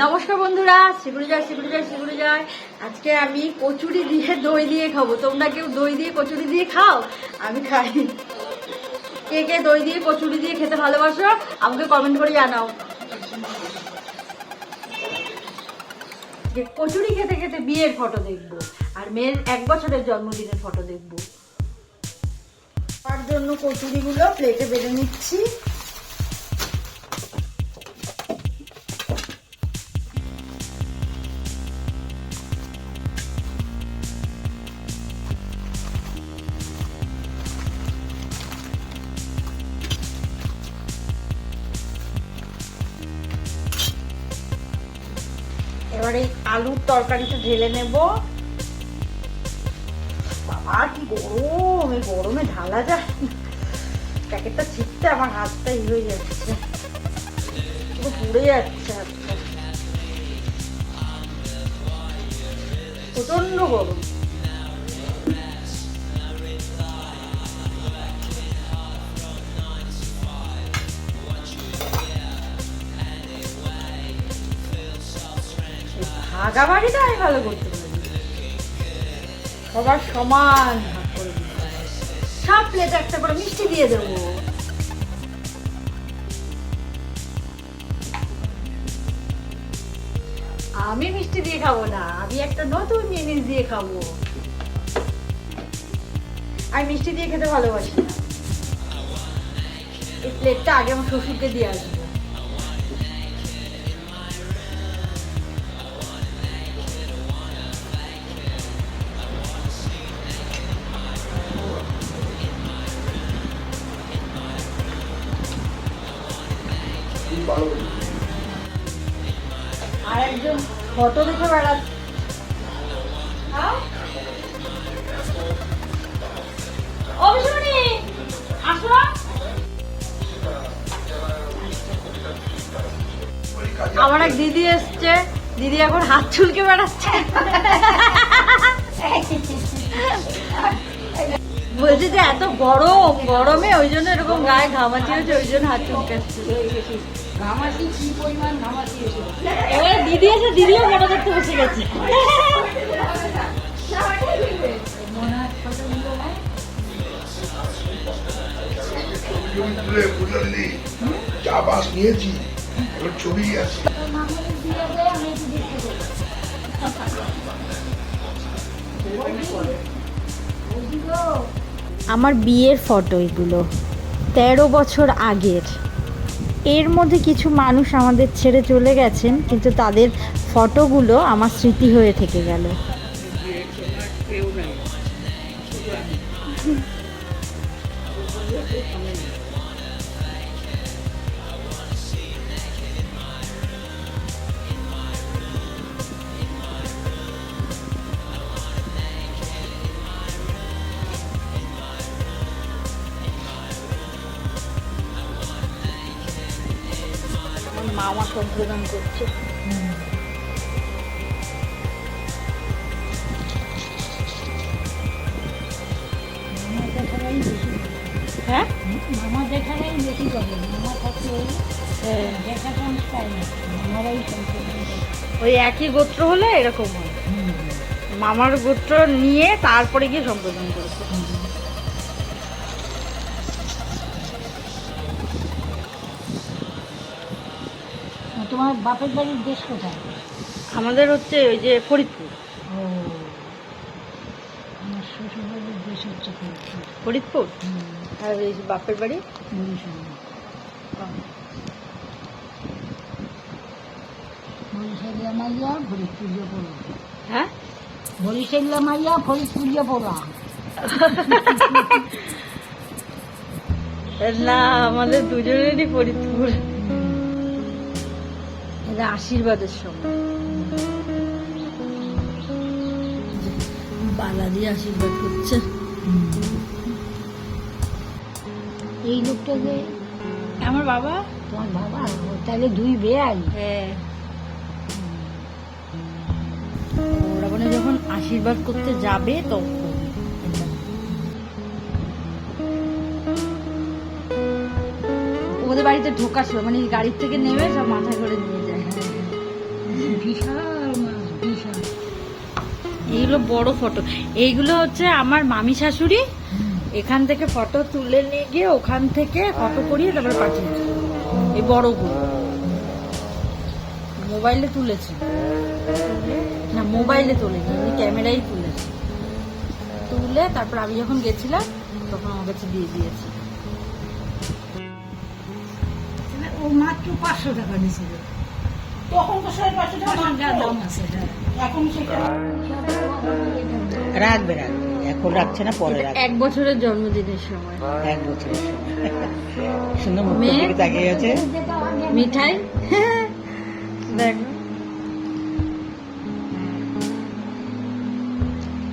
নমস্কার বন্ধুরা শিগুড়ি যায় শিগুড়ি যায় শিগুড়ি যায় আজকে আমি কচুরি দিয়ে দই দিয়ে খাব। তোমরা কেউ দই দিয়ে কচুরি দিয়ে খাও? আমি খাই। কে কে দই দিয়ে কচুরি দিয়ে খেতে ভালোবাসো, আমাকে কমেন্ট করে জানাও। কচুরি খেতে খেতে বিয়ের ফটো দেখব, আর মেয়ের এক বছরের জন্মদিনের ফটো দেখব। তার জন্য কচুরিগুলো প্লেটে বেড়ে নিচ্ছি। এবার এই আলুর তরকারিটা ঢেলে নেব। বাবা, কি গরম! এই গরমে ঢালা যায় প্যাকেটটা ছিটতে আমার হাতটা ই হয়ে যাচ্ছে। পুরো পুড়ে যাচ্ছে হাতটা। প্রচণ্ড গরম। ভাগা বাড়িটা আমি ভালো করতে পারি। সবার সমান ভাগ করে সব প্লেটে একটা করে মিষ্টি দিয়ে দেবো। আমি মিষ্টি দিয়ে খাব না, আমি একটা নতুন জিনিস দিয়ে খাব। আমি মিষ্টি দিয়ে খেতে ভালোবাসি না। এই প্লেটটা আগে আমার শ্বশুরকে দিয়ে আসব। ফটো দেখে আসো। আমার এক দিদি এসছে দিদি এখন হাত চুলকে বেড়াচ্ছে। বলছে যে এত গরম গরমে ওই জন্য এরকম গায়ে ঘামাচি হচ্ছে ওই জন্য হাত চুলকাচ্ছে। ঘামাচি কি পরিমাণ ঘামাচি এসে দিদি এসে দিদিও ফটো দেখতে বসে গেছে। ফটো নিল না ছবি চা বাস নিয়েছি ছবি আছে। মামাদের দিয়ে দেয় আমি একটু দেখতে দেবো আমার বিয়ের ফটো এগুলো। তেরো বছর আগের। এর মধ্যে কিছু মানুষ আমাদের ছেড়ে চলে গেছেন, কিন্তু তাদের ফটোগুলো আমার স্মৃতি হয়ে থেকে গেল। সম্প্রদান করছে। হ্যাঁ? মামা দেখারাই বেশি করে মামা থাকলে দেখা চান্স পায় না মামারাই ওই একই গোত্র হলে এরকম হয়। মামার গোত্র নিয়ে তারপরে গিয়ে সম্প্রদান করেছে। তোমার বাপের বাড়ির দেশ কোথায়? আমাদের হচ্ছে ওই যে ফরিদপুর। ও আমার শ্বশুর বাড়ির দেশ হচ্ছে ফরিদপুর। ফরিদপুর? আর ওই যে বাপের বাড়ি? বরিশাল বরিশালিয়া মাইয়া ফরিদপুরিয়া পড়া হ্যাঁ? বরিশালিয়া মাইয়া ফরিদপুরিয়া পড়া না আমাদের দুজনেরই ফরিদপুর। এটা আশীর্বাদের সময়। বালা দিয়ে আশীর্বাদ করছে। এই লোকটা যে আমার বাবা? তোমার বাবা? ও তাহলে দুই বেয়াই। হ্যাঁ। ওরা মানে যখন আশীর্বাদ করতে যাবে তখন। ওদের বাড়িতে ঢোকা ছিল মানে গাড়ির থেকে নেমে সব মাথায় করে নিয়ে যায়। এগুলো বড় ফটো এইগুলো হচ্ছে আমার মামি শাশুড়ি। এখান থেকে ফটো তুলে নিয়ে গিয়ে ওখান থেকে ফটো করিয়ে তারপরে পাঠিয়েছে এই বড়গুলো মোবাইলে তুলেছে। না, মোবাইলে তোলেনি এমনি ক্যামেরাই তুলেছে। তুলে তারপর আমি যখন গেছিলাম, তখন আমার কাছে দিয়ে দিয়েছে। ও মাত্র পাঁচশো টাকা নিয়েছিল রাখবে রাখবে। এখন রাখছে না পরে রাখবে। এক বছরের জন্মদিনের সময়। এক বছরের সময়। সুন্দর মুখ দিকে তাকিয়ে আছে। মিঠাই? দেখ।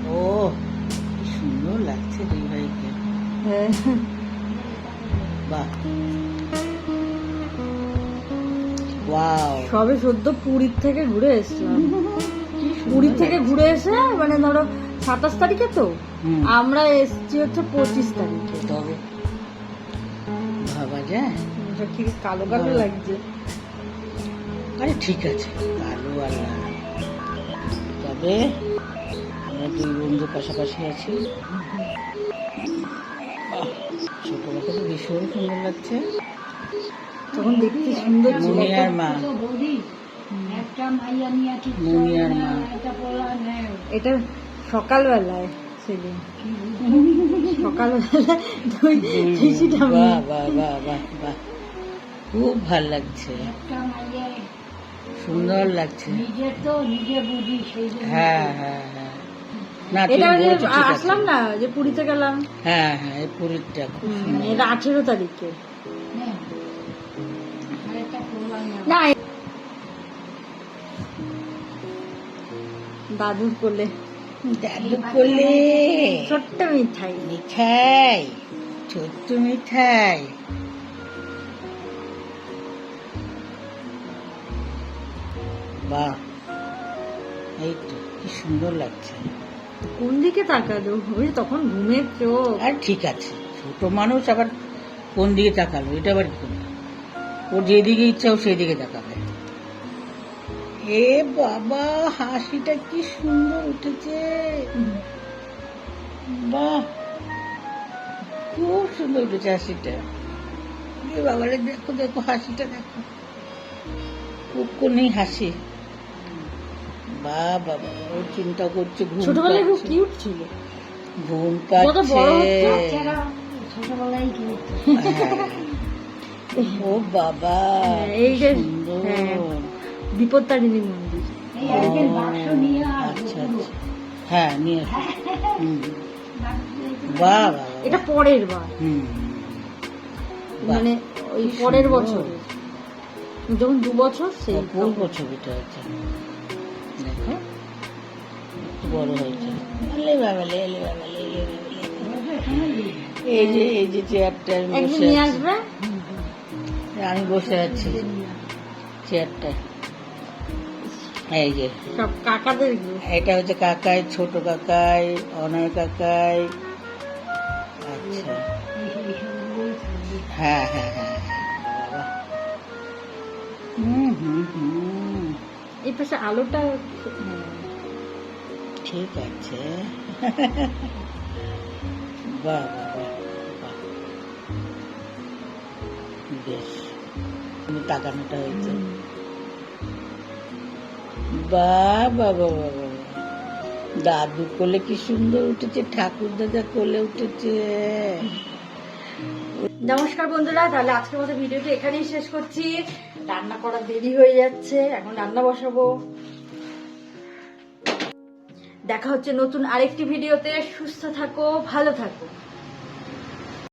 ও সুন্দর লাগছে দুই ভাইকে। বাহ। ওয়াও সবে সদ্য পুরীর থেকে ঘুরে এসলাম পুরীর থেকে ঘুরে এসে মানে ধরো সাতাশ তারিখে তো? আমরা এসছি হচ্ছে পঁচিশ তারিখে। তবে ভাবা যায়। কি কালো কালো লাগছে? আরে ঠিক আছে কালো আর লাল। তবে আমরা দুই বন্ধু পাশাপাশি আছি। তো ভীষণ সুন্দর লাগছে। তখন দেখতে সুন্দর ছিল। মা। এটা সকালবেলায় সেদিন। খুব ভালো লাগছে। সুন্দর লাগছে। হ্যাঁ হ্যাঁ হ্যাঁ। না। আসলাম না যে পুরীতে গেলাম? হ্যাঁ হ্যাঁ এই পুরীরটা খুব সুন্দর। এটা আঠেরো তারিখে। না দাদুর কোলে। দাদু কোলে। ছোট্ট মিঠাই। মিঠাই ছোট্ট মিঠাই। বাহ এই তো কি সুন্দর লাগছে। কোন দিকে তাকালো? ওই তখন ঘুমের চোখ। আর ঠিক আছে ছোট মানুষ আবার কোন দিকে তাকালো? এটা আবার কি? ওর যেদিকে ইচ্ছা ও সেদিকে তাকাবে এ বাবা হাসিটা কি সুন্দর উঠেছে। বাহ খুব সুন্দর উঠেছে হাসিটা। এ বাবারে দেখো দেখো হাসিটা দেখো। খুব নেই হাসি। বা বাবা ও চিন্তা করছে ঘুম ছোটবেলায় খুব পাচ্ছে। কিউট ছিল। ঘুম পাচ্ছে। ছোটবেলায় কি হ্যাঁ। ও বাবা হ্যাঁ, এই যে- কি হ্যাঁ। বিপত্তারিণী মন্দির। আচ্ছা আচ্ছা। হ্যাঁ নিয়ে। হুম। বাহ। এটা পরের বার। হুম। মানে ওই পরের। বছরে। যখন দু বছর সেই অপূর্ব ছবিটা আছে দেখো। বড় হয়েছে। লে বাবা লে লে বাবা লে লে এই যে এই যে চেয়ারটা আমি একদিন বসে নিয়ে আসবে? আমি বসে আছি চেয়ারটা এই যে। সব কাকাদের এটা হচ্ছে কাকাই ছোট কাকাই অনয় কাকাই। আচ্ছা। হ্যাঁ হ্যাঁ হ্যাঁ হ্যাঁ। হুম হুম হুম। এই পাশে আলোটা। ঠিক আছে। বাহ বাহ বাহ বাহ। বেশ। তুমি তাকানোটা হয়েছে। বাহ বাবা বাবা দাদু কোলে কি সুন্দর উঠেছে, ঠাকুর দাদা কোলে উঠেছে। নমস্কার বন্ধুরা, তাহলে আজকের মতো ভিডিওটি এখানেই শেষ করছি। রান্না করা দেরি হয়ে যাচ্ছে, এখন রান্না বসাবো। দেখা হচ্ছে নতুন আরেকটি ভিডিওতে। সুস্থ থাকো, ভালো থাকো।